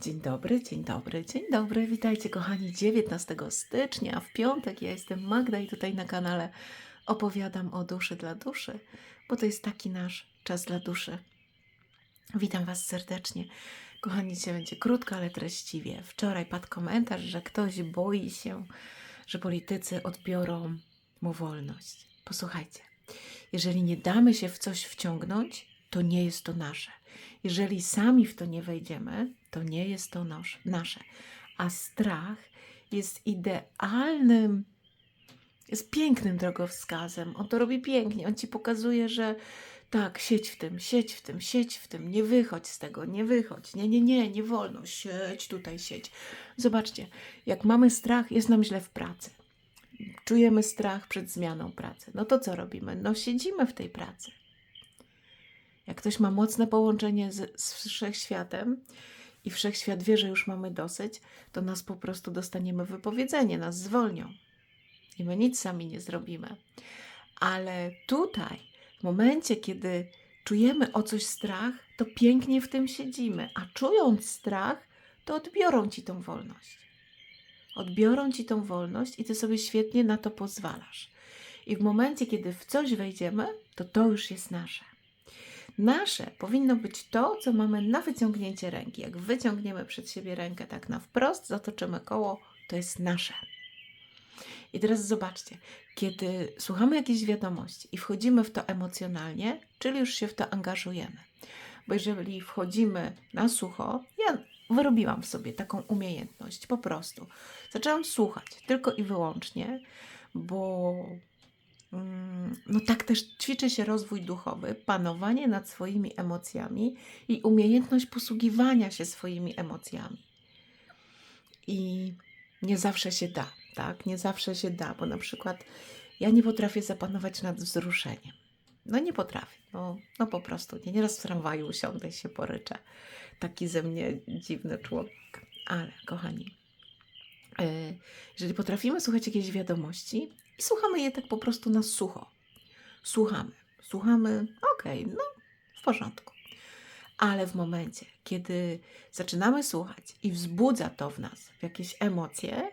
Dzień dobry, dzień dobry, dzień dobry. Witajcie kochani 19 stycznia w piątek. Ja jestem Magda i tutaj na kanale opowiadam o duszy dla duszy, bo to jest taki nasz czas dla duszy. Witam Was serdecznie. Kochani, dzisiaj będzie krótko, ale treściwie. Wczoraj padł komentarz, że ktoś boi się, że politycy odbiorą mu wolność. Posłuchajcie, jeżeli nie damy się w coś wciągnąć, to nie jest to nasze. Jeżeli sami w to nie wejdziemy, to nie jest to nosz, nasze. A strach jest idealnym, jest pięknym drogowskazem. On to robi pięknie. On ci pokazuje, że tak, siedź w tym, siedź w tym, siedź w tym, nie wychodź z tego, nie wychodź, nie, nie, nie, nie wolno, siedź tutaj, siedź. Zobaczcie, jak mamy strach, jest nam źle w pracy. Czujemy strach przed zmianą pracy. No to co robimy? No siedzimy w tej pracy. Jak ktoś ma mocne połączenie z, z wszechświatem i wszechświat wie, że już mamy dosyć, to nas po prostu dostaniemy wypowiedzenie, nas zwolnią. I my nic sami nie zrobimy. Ale tutaj, w momencie, kiedy czujemy o coś strach, to pięknie w tym siedzimy, a czując strach, to odbiorą ci tą wolność. Odbiorą ci tą wolność i ty sobie świetnie na to pozwalasz. I w momencie, kiedy w coś wejdziemy, to to już jest nasze. Nasze powinno być to, co mamy na wyciągnięcie ręki. Jak wyciągniemy przed siebie rękę tak na wprost, zatoczymy koło, to jest nasze. I teraz zobaczcie, kiedy słuchamy jakiejś wiadomości i wchodzimy w to emocjonalnie, czyli już się w to angażujemy. Bo jeżeli wchodzimy na sucho, ja wyrobiłam w sobie taką umiejętność, po prostu. Zaczęłam słuchać tylko i wyłącznie, bo no tak też ćwiczy się rozwój duchowy, panowanie nad swoimi emocjami i umiejętność posługiwania się swoimi emocjami. I nie zawsze się da, tak? Nie zawsze się da, bo na przykład ja nie potrafię zapanować nad wzruszeniem. No nie potrafię, no, no po prostu nie. Nieraz w tramwaju usiądę i się poryczę. Taki ze mnie dziwny człowiek. Ale kochani, jeżeli potrafimy słuchać jakiejś wiadomości i słuchamy je tak po prostu na sucho. Słuchamy, słuchamy, okej, no w porządku. Ale w momencie, kiedy zaczynamy słuchać i wzbudza to w nas jakieś emocje,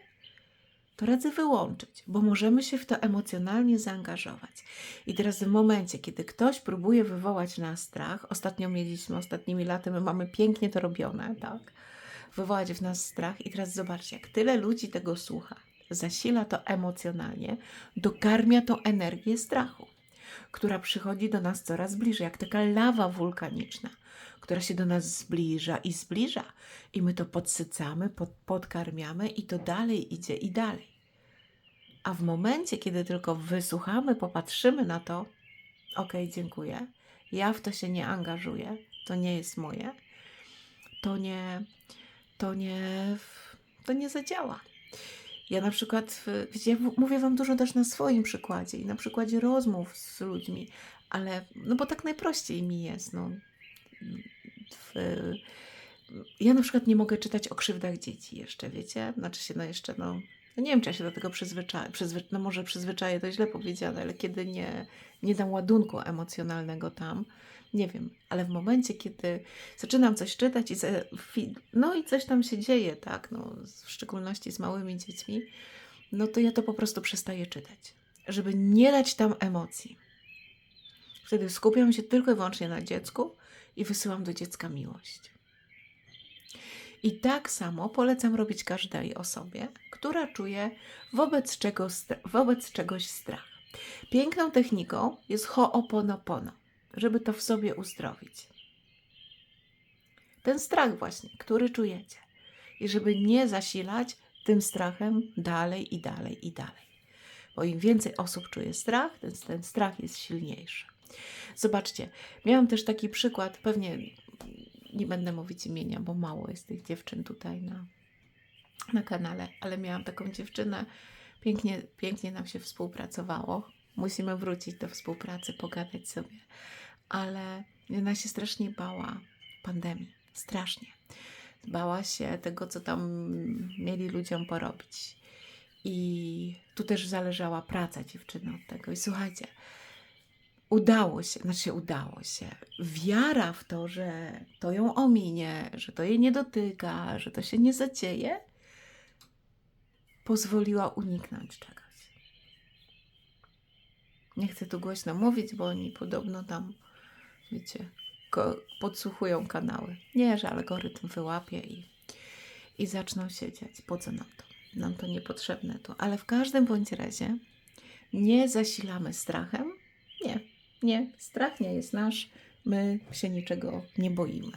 to radzę wyłączyć, bo możemy się w to emocjonalnie zaangażować. I teraz w momencie, kiedy ktoś próbuje wywołać nas strach, ostatnio mieliśmy, ostatnimi laty, my mamy pięknie to robione, tak? Wywołać w nas strach i teraz zobaczcie, jak tyle ludzi tego słucha, zasila to emocjonalnie, dokarmia tą energię strachu, która przychodzi do nas coraz bliżej, jak taka lawa wulkaniczna, która się do nas zbliża i zbliża. I my to podsycamy, pod, podkarmiamy i to dalej idzie i dalej. A w momencie, kiedy tylko wysłuchamy, popatrzymy na to, ok, dziękuję, ja w to się nie angażuję, to nie jest moje, to nie, to nie, to nie zadziała. Ja na przykład, ja mówię Wam dużo też na swoim przykładzie i na przykładzie rozmów z ludźmi, ale, no bo tak najprościej mi jest, no. W, ja na przykład nie mogę czytać o krzywdach dzieci jeszcze, wiecie? Znaczy się, no jeszcze, no, no nie wiem, czy ja się do tego przyzwyczaję, przyzwy, no może przyzwyczaję, to źle powiedziane, ale kiedy nie, nie dam ładunku emocjonalnego tam, nie wiem, ale w momencie, kiedy zaczynam coś czytać i ze, no i coś tam się dzieje, tak, no, w szczególności z małymi dziećmi, no to ja to po prostu przestaję czytać, żeby nie dać tam emocji. Wtedy skupiam się tylko i wyłącznie na dziecku i wysyłam do dziecka miłość. I tak samo polecam robić każdej osobie, która czuje wobec, czego, wobec czegoś strach. Piękną techniką jest ho'oponopono, żeby to w sobie uzdrowić. Ten strach właśnie, który czujecie. I żeby nie zasilać tym strachem dalej i dalej i dalej. Bo im więcej osób czuje strach, ten, ten strach jest silniejszy. Zobaczcie, miałam też taki przykład, pewnie nie będę mówić imienia, bo mało jest tych dziewczyn tutaj na, na kanale, ale miałam taką dziewczynę, pięknie, pięknie nam się współpracowało. Musimy wrócić do współpracy, pogadać sobie, ale ona się strasznie bała pandemii, strasznie. Bała się tego, co tam mieli ludziom porobić. I tu też zależała praca dziewczyny od tego. I słuchajcie, udało się, znaczy udało się. Wiara w to, że to ją ominie, że to jej nie dotyka, że to się nie zadzieje, pozwoliła uniknąć czegoś. Nie chcę tu głośno mówić, bo oni podobno tam, wiecie, podsłuchują kanały. Nie, że algorytm wyłapie i, i zaczną siedzieć. Po co nam to? Nam to niepotrzebne to. Ale w każdym bądź razie nie zasilamy strachem. Nie, nie. Strach nie jest nasz. My się niczego nie boimy.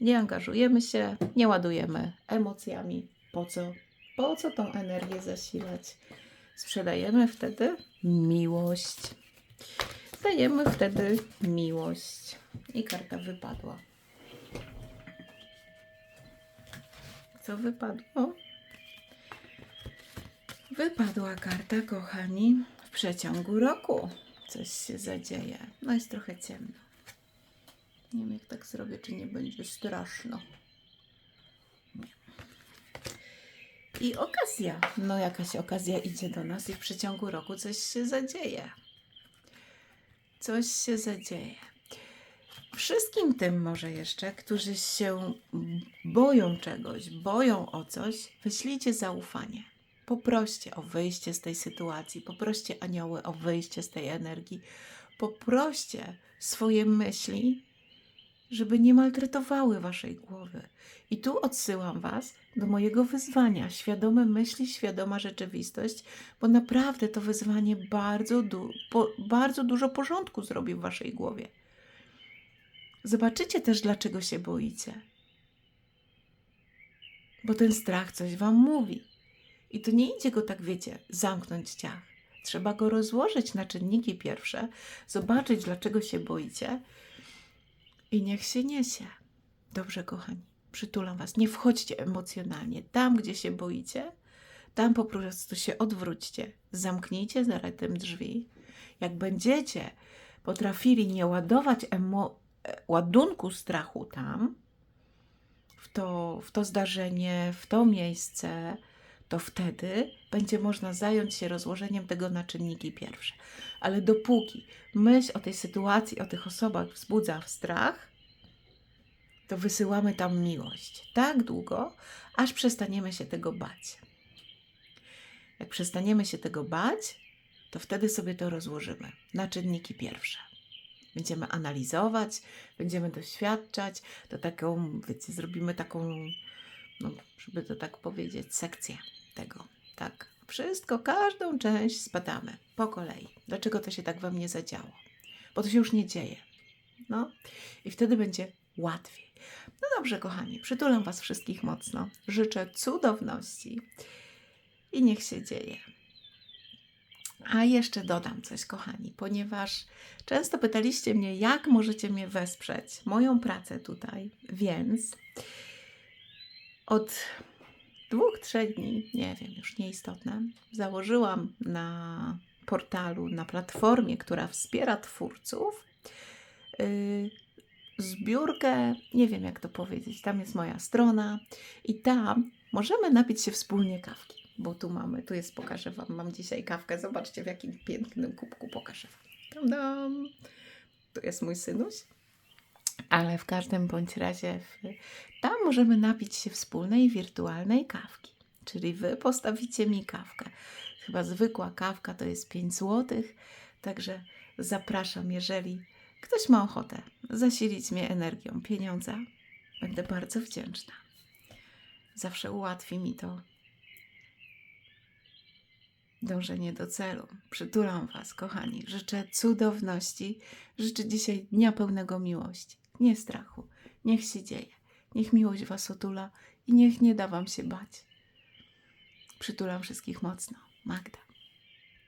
Nie angażujemy się, nie ładujemy emocjami. Po co? Po co tą energię zasilać? Sprzedajemy wtedy miłość. Dajemy wtedy miłość. I karta wypadła. Co wypadło? Wypadła karta, kochani, w przeciągu roku. Coś się zadzieje. No jest trochę ciemno. Nie wiem, jak tak zrobię, czy nie będzie straszno. Nie. I okazja. No jakaś okazja idzie do nas i w przeciągu roku coś się zadzieje. Coś się zadzieje. Wszystkim tym może jeszcze, którzy się boją czegoś, boją o coś, wyślijcie zaufanie. Poproście o wyjście z tej sytuacji, poproście anioły o wyjście z tej energii, poproście swoje myśli, żeby nie maltretowały waszej głowy. I tu odsyłam was do mojego wyzwania. Świadome myśli, świadoma rzeczywistość, bo naprawdę to wyzwanie bardzo, du- po, bardzo dużo porządku zrobi w waszej głowie. Zobaczycie też, dlaczego się boicie. Bo ten strach coś wam mówi. I to nie idzie go tak, wiecie, zamknąć ciach. Trzeba go rozłożyć na czynniki pierwsze, zobaczyć, dlaczego się boicie i niech się niesie. Dobrze, kochani, przytulam was. Nie wchodźcie emocjonalnie. Tam, gdzie się boicie, tam po prostu się odwróćcie. Zamknijcie zarazem drzwi. Jak będziecie potrafili nie ładować emo- e, ładunku strachu tam, w to, w to zdarzenie, w to miejsce, to wtedy będzie można zająć się rozłożeniem tego na czynniki pierwsze. Ale dopóki myśl o tej sytuacji, o tych osobach wzbudza strach, to wysyłamy tam miłość tak długo, aż przestaniemy się tego bać. Jak przestaniemy się tego bać, to wtedy sobie to rozłożymy na czynniki pierwsze. Będziemy analizować, będziemy doświadczać, to taką, wiecie, zrobimy taką, no, żeby to tak powiedzieć, sekcję tego. Tak, wszystko, każdą część spadamy po kolei. Dlaczego to się tak we mnie zadziało? Bo to się już nie dzieje. No i wtedy będzie łatwiej. No dobrze, kochani, przytulam Was wszystkich mocno. Życzę cudowności i niech się dzieje. A jeszcze dodam coś, kochani, ponieważ często pytaliście mnie, jak możecie mnie wesprzeć, moją pracę tutaj, więc od dwóch, trzech dni, nie wiem, już nieistotne, założyłam na portalu, na platformie, która wspiera twórców, yy, zbiórkę, nie wiem jak to powiedzieć, tam jest moja strona i tam możemy napić się wspólnie kawki, bo tu mamy, tu jest, pokażę Wam, mam dzisiaj kawkę, zobaczcie w jakim pięknym kubku pokażę. Wam. Tam, dam. Tu jest mój synuś, ale w każdym bądź razie tam możemy napić się wspólnej wirtualnej kawki, czyli Wy postawicie mi kawkę. Chyba zwykła kawka to jest 5 zł, także zapraszam, jeżeli ktoś ma ochotę zasilić mnie energią, pieniądza, będę bardzo wdzięczna. Zawsze ułatwi mi to dążenie do celu. Przytulam Was, kochani. Życzę cudowności. Życzę dzisiaj dnia pełnego miłości, nie strachu. Niech się dzieje. Niech miłość Was otula i niech nie da Wam się bać. Przytulam wszystkich mocno. Magda.